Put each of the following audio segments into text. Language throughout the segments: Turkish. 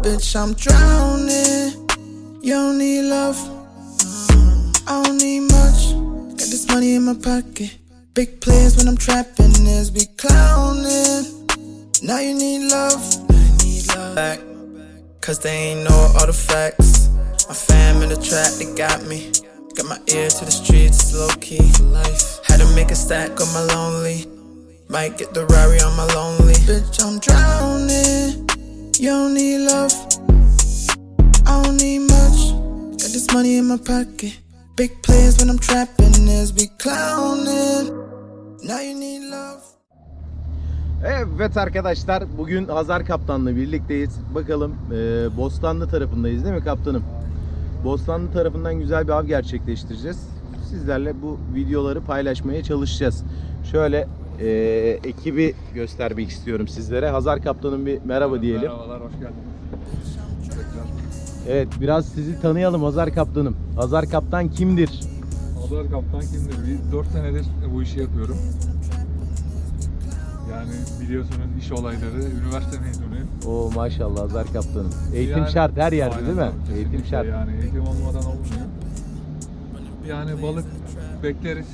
Bitch, I'm drowning. You don't need love. I don't need much. Got this money in my pocket. Big plans when I'm trapping is be clowning. Now you need love. You need love. Back. Cause they ain't know all the facts. My fam in the trap, they got me. Got my ear to the streets, low key life. Had to make a stack on my lonely. Might get the Rari on my lonely. Bitch, I'm drowning. You don't need love. I don't need much. Got this money in my pocket. Big plans when I'm trapping is be clowning. Now you need love. Evet arkadaşlar bugün Hazar Kaptan'la birlikteyiz. Bakalım e, Bostanlı tarafındayız değil mi kaptanım? Bostanlı tarafından güzel bir av gerçekleştireceğiz. Sizlerle bu videoları paylaşmaya çalışacağız. Şöyle e, ekibi göstermek istiyorum sizlere. Hazar Kaptan'ın bir merhaba diyelim. Merhabalar, hoş geldiniz. Evet biraz sizi tanıyalım Hazar Kaptanım. Hazar Kaptan kimdir? Adalar Kaptan kimdir? Bir 4 senedir bu işi yapıyorum. Yani biliyorsunuz iş olayları, üniversite mezunuyum. Oo maşallah Hazar Kaptanım. Eğitim Yani- şart her yerde Aynen değil mi? Eğitim kesinlikle şart. Yani eğitim olmadan olmuyor. Yani balık bekleriz.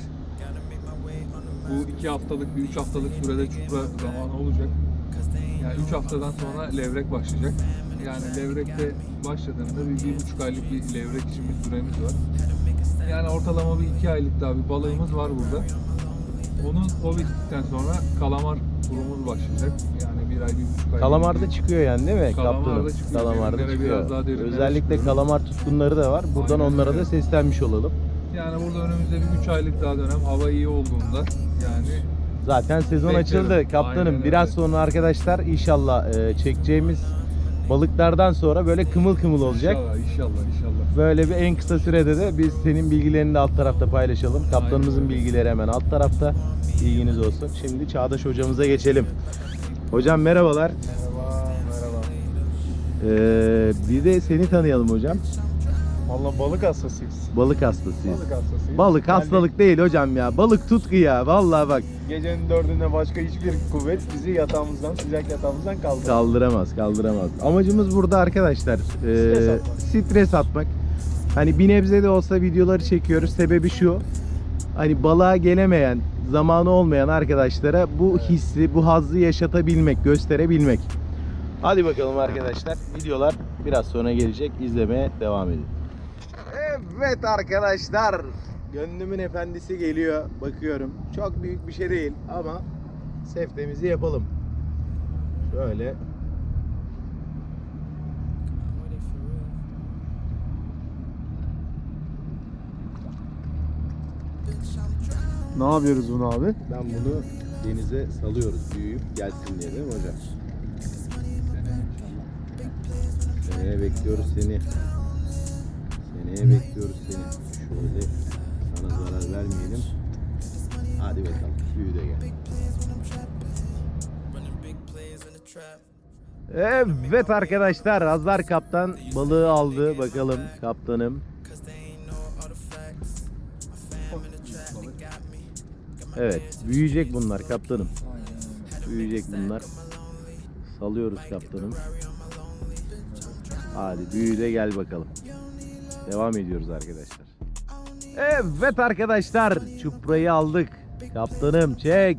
Bu iki haftalık, bir üç haftalık sürede çupra zamanı olacak. Yani üç haftadan sonra levrek başlayacak. Yani levrekte başladığında bir, bir buçuk aylık bir levrek için bir süremiz var. Yani ortalama bir iki aylık daha bir balığımız var burada. Onun o bittikten sonra kalamar turumuz başlayacak. Yani bir ay, bir buçuk ay. Kalamar da çıkıyor yani değil mi Kalamar da kaptanım? çıkıyor. Kalamar da Derinlere çıkıyor. biraz daha derinlere Özellikle çıkıyorum. kalamar tutkunları da var. Buradan Aynen onlara öyle. da seslenmiş olalım. Yani burada önümüzde bir 3 aylık daha dönem hava iyi olduğunda yani Zaten sezon Beklerim. açıldı kaptanım. Aynen Biraz öyle. sonra arkadaşlar inşallah e, çekeceğimiz balıklardan sonra böyle kımıl kımıl olacak. inşallah inşallah inşallah. Böyle bir en kısa sürede de biz senin bilgilerini de alt tarafta paylaşalım. Kaptanımızın Aynen. bilgileri hemen alt tarafta. Bilginiz olsun. Şimdi Çağdaş hocamıza geçelim. Hocam merhabalar. Merhaba merhaba. Ee, bir de seni tanıyalım hocam. Valla balık hastasıyız. Balık hastasıyız. Balık hastasıyız. Balık hastalık değil hocam ya. Balık tutku ya. Vallahi bak Gecenin dördünde başka hiçbir kuvvet bizi yatağımızdan, sıcak yatağımızdan kaldırmaz. kaldıramaz, kaldıramaz. Amacımız burada arkadaşlar e, Stres atmak. stres atmak. Hani bir nebze de olsa videoları çekiyoruz. Sebebi şu. Hani balığa gelemeyen, zamanı olmayan arkadaşlara bu hissi, bu hazzı yaşatabilmek, gösterebilmek. Hadi bakalım arkadaşlar. Videolar biraz sonra gelecek. İzlemeye devam edin. Evet arkadaşlar. Gönlümün efendisi geliyor. Bakıyorum. Çok büyük bir şey değil ama seftemizi yapalım. Şöyle. Ne yapıyoruz bunu abi? Ben bunu denize salıyoruz büyüyüp gelsin diye değil mi hocam? Seneye bekliyoruz seni. Seneye bekliyoruz seni. Şöyle sana zarar vermeyelim. Hadi bakalım büyü de gel. Evet arkadaşlar Hazar kaptan balığı aldı bakalım kaptanım. Evet büyüyecek bunlar kaptanım. Büyüyecek bunlar. Salıyoruz kaptanım. Hadi büyü de gel bakalım. Devam ediyoruz arkadaşlar. Evet arkadaşlar çuprayı aldık. Kaptanım çek.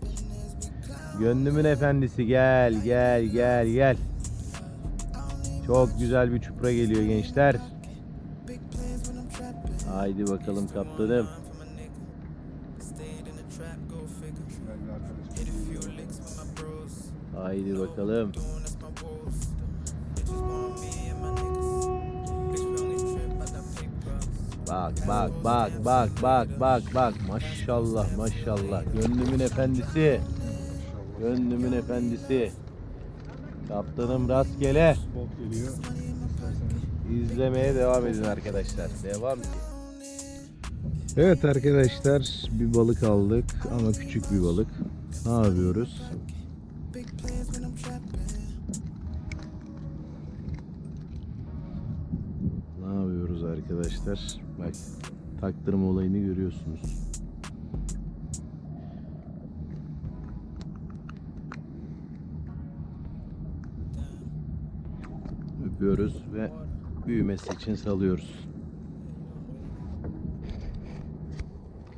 Gönlümün efendisi gel gel gel gel. Çok güzel bir çupra geliyor gençler. Haydi bakalım kaptanım. Haydi bakalım. Bak bak bak bak bak bak bak. Maşallah maşallah. Gönlümün efendisi. Gönlümün efendisi. Kaptanım rastgele. İzlemeye devam edin arkadaşlar. Devam Evet arkadaşlar bir balık aldık ama küçük bir balık. Ne yapıyoruz arkadaşlar bak taktırma olayını görüyorsunuz. Öpüyoruz ve büyümesi için salıyoruz.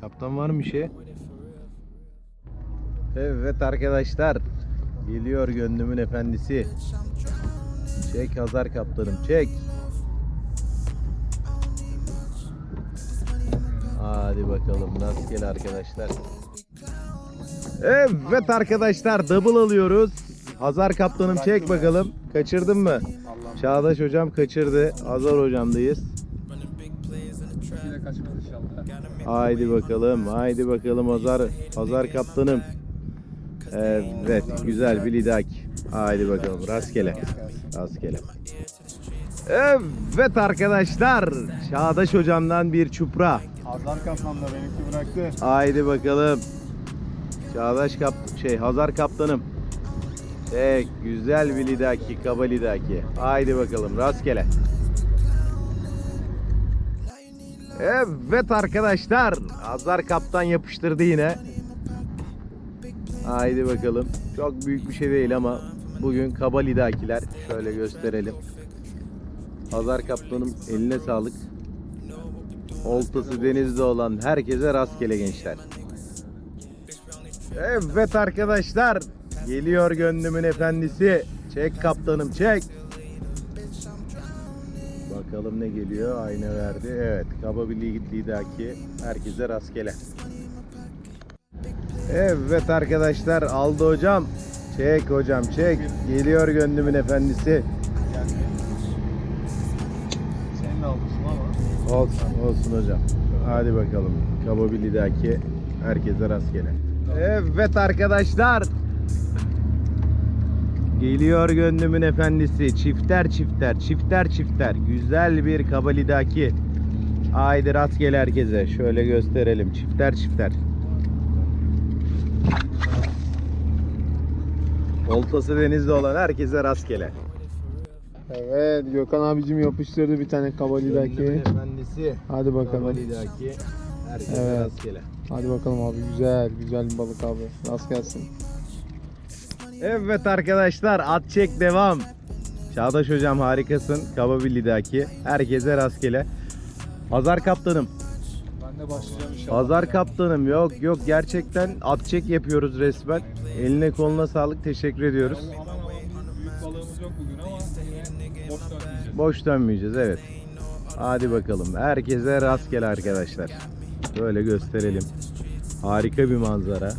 Kaptan var mı bir şey? Evet arkadaşlar. Geliyor gönlümün efendisi. Çek Hazar kaptanım çek. Hadi bakalım rastgele arkadaşlar. Evet arkadaşlar double alıyoruz. Hazar kaptanım çek bakalım. Kaçırdın mı? Çağdaş hocam kaçırdı. Hazar hocamdayız. Haydi bakalım. Haydi bakalım Hazar. Hazar kaptanım. Evet güzel bir lidak. Haydi bakalım rastgele. Rastgele. Evet arkadaşlar. Çağdaş hocamdan bir çupra. Azar kafamda benimki bıraktı. Haydi bakalım. Çağdaş kap şey Hazar kaptanım. Tek güzel bir lidaki, kaba lidaki. Haydi bakalım rastgele. Evet arkadaşlar. Hazar kaptan yapıştırdı yine. Haydi bakalım. Çok büyük bir şey değil ama bugün kaba lidakiler. Şöyle gösterelim. Hazar kaptanım eline sağlık. Oltası denizde olan herkese rastgele gençler. Evet arkadaşlar. Geliyor gönlümün efendisi. Çek kaptanım çek. Bakalım ne geliyor. Ayna verdi. Evet. Kaba bir lidaki. Herkese rastgele. Evet arkadaşlar. Aldı hocam. Çek hocam çek. Geliyor gönlümün efendisi. Geldi. Senin de almışsın ama. Olsun, olsun hocam. Hadi bakalım. Kaba bir lidaki. Herkese rastgele. Evet arkadaşlar. Geliyor gönlümün efendisi. Çifter çifter, çifter çifter. Güzel bir kaba lidaki. Haydi rastgele herkese. Şöyle gösterelim. Çifter çifter. Oltası denizde olan herkese rastgele. Evet Gökhan abicim yapıştırdı bir tane Gönlümün kabalidaki. efendisi. Hadi bakalım. lidaki. Herkese Evet. rastgele. Hadi bakalım abi güzel güzel bir balık abi. Rast gelsin. Evet arkadaşlar at çek devam. Çağdaş hocam harikasın. Kaba bir lidaki. Herkese rastgele. Hazar kaptanım. Ben de başlayacağım inşallah. Hazar kaptanım. Yok yok gerçekten at çek yapıyoruz resmen. Eline koluna sağlık. Teşekkür ediyoruz. Boş dönmeyeceğiz. Evet. Hadi bakalım. Herkese rastgele arkadaşlar. Böyle gösterelim. Harika bir manzara.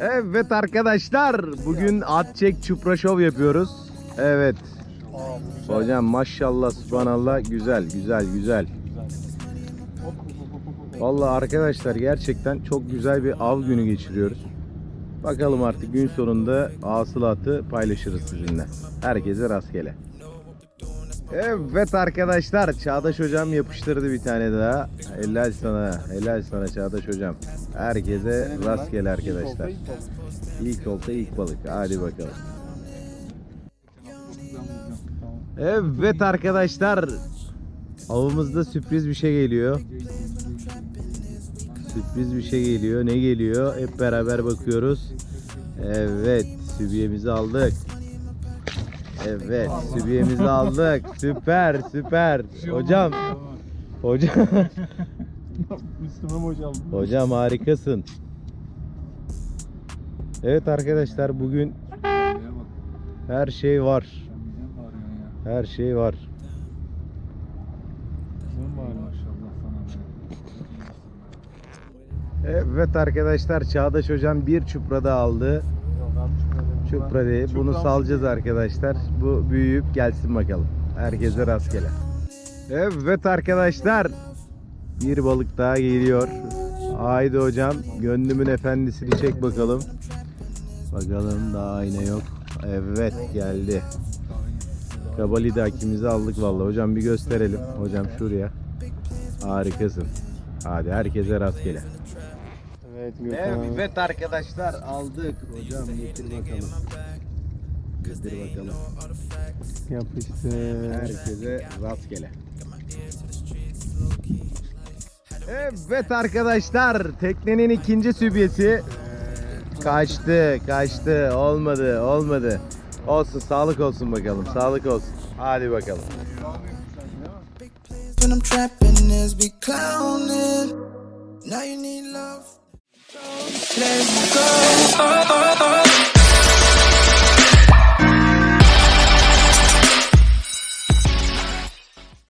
Evet arkadaşlar bugün at çek çupra şov yapıyoruz. Evet. Hocam maşallah subhanallah güzel güzel güzel. Vallahi arkadaşlar gerçekten çok güzel bir av günü geçiriyoruz. Bakalım artık gün sonunda hasılatı paylaşırız sizinle. Herkese rastgele. Evet arkadaşlar Çağdaş hocam yapıştırdı bir tane daha. Helal sana. Helal sana Çağdaş hocam. Herkese rastgele arkadaşlar. ilk olta, ilk balık. Hadi bakalım. Evet arkadaşlar. Avımızda sürpriz bir şey geliyor. Sürpriz bir şey geliyor. Ne geliyor? Hep beraber bakıyoruz. Evet, sübiyemizi aldık. Evet, sübiyemizi aldık. Süper, süper. Hocam, hocam, Müslüman hocam. hocam harikasın. Evet arkadaşlar bugün her şey var. Her şey var. Sen mi bağırıyorsun? Maşallah sana be. Evet arkadaşlar Çağdaş hocam bir çupra da aldı. Çupra değil. Bunu salacağız arkadaşlar. Bu büyüyüp gelsin bakalım. Herkese rastgele. Evet arkadaşlar. Bir balık daha geliyor. Haydi hocam. Gönlümün efendisini çek bakalım. Bakalım daha ayna yok. Evet geldi. Kabalidakimizi aldık vallahi. Hocam bir gösterelim. Hocam şuraya. Harikasın. Hadi herkese rastgele. Evet Gökhan. Evet arkadaşlar aldık. Hocam getir bakalım. Getir bakalım. Yapıştır. Herkese rastgele. Evet arkadaşlar teknenin ikinci sübyesi kaçtı kaçtı olmadı olmadı olsun sağlık olsun bakalım sağlık olsun hadi bakalım When I'm trapping is be clowning. Now you need love. Let's go.